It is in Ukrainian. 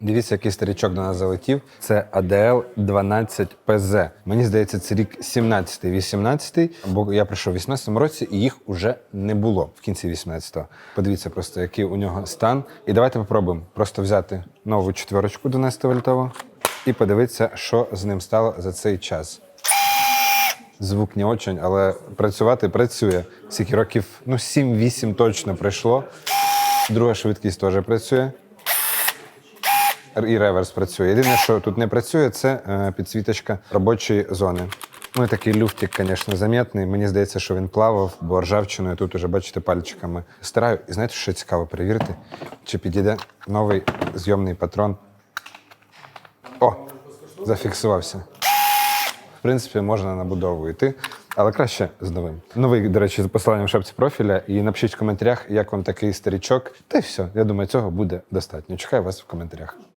Дивіться, який старічок до нас залетів. Це ADL 12 PZ. Мені здається, це рік 17-18, бо я прийшов в 18-му році, і їх уже не було в кінці 18-го. Подивіться просто, який у нього стан. І давайте попробуємо просто взяти нову четверочку 12 вольтову і подивитися, що з ним стало за цей час. Звук не очень, але працювати працює. Скільки років, ну 7-8 точно пройшло. Друга швидкість теж працює. І реверс працює. Єдине, що тут не працює, це е, підсвіточка робочої зони. Ну такий люфтик, звісно, замітний. Мені здається, що він плавав, бо ржавчиною тут уже, бачите, пальчиками стираю. І знаєте, що цікаво перевірити, чи підійде новий зйомний патрон. О! Зафіксувався. В принципі, можна на будову йти, але краще з новим. Новий, до речі, з посиланням в шапці профіля. І напишіть в коментарях, як вам такий старічок. Та й все. Я думаю, цього буде достатньо. Чекаю вас в коментарях.